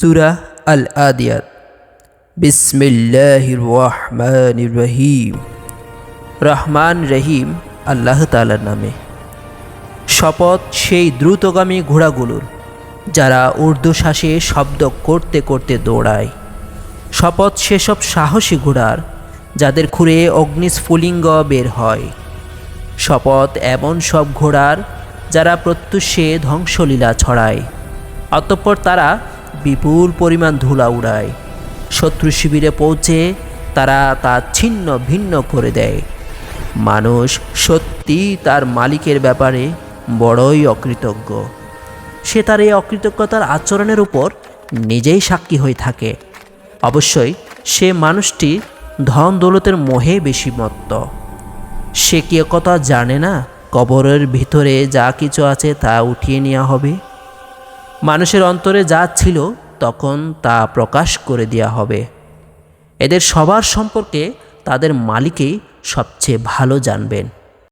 সুরা আল আদিয়াত বিসমিল্লাহির রহমানির রহিম। রহমান রহিম আল্লাহ তাআলার নামে। শপথ সেই দ্রুতগামী ঘোড়াগুলোর, যারা ঊর্ধ্বশ্বাসে শব্দ করতে করতে দৌড়ায়। শপথ সেসব সাহসী ঘোড়ার, যাদের খুঁড়ে অগ্নিস্ফুলিঙ্গ বের হয়। শপথ এমন সব ঘোড়ার, যারা প্রত্যুষে ধ্বংসলীলা ছড়ায়। অতঃপর তারা বিপুল পরিমাণ ধুলা উড়ায়। শত্রু শিবিরে পৌঁছে তারা তা ছিন্ন ভিন্ন করে দেয়। মানুষ সত্যি তার মালিকের ব্যাপারে বড়ই অকৃতজ্ঞ। সে তার এই অকৃতজ্ঞতার আচরণের উপর নিজেই সাক্ষী হয়ে থাকে। অবশ্যই সে মানুষটি ধন দৌলতের মোহে বেশি মত্ত। সে কি কথা জানে না কবরের ভিতরে যা কিছু আছে তা উঠিয়ে নেওয়া হবে? মানুষের অন্তরে যা ছিল তখন তা প্রকাশ করে দেওয়া হবে। এদের সবার সম্পর্কে তাদের মালিকই সবচেয়ে ভালো জানবেন।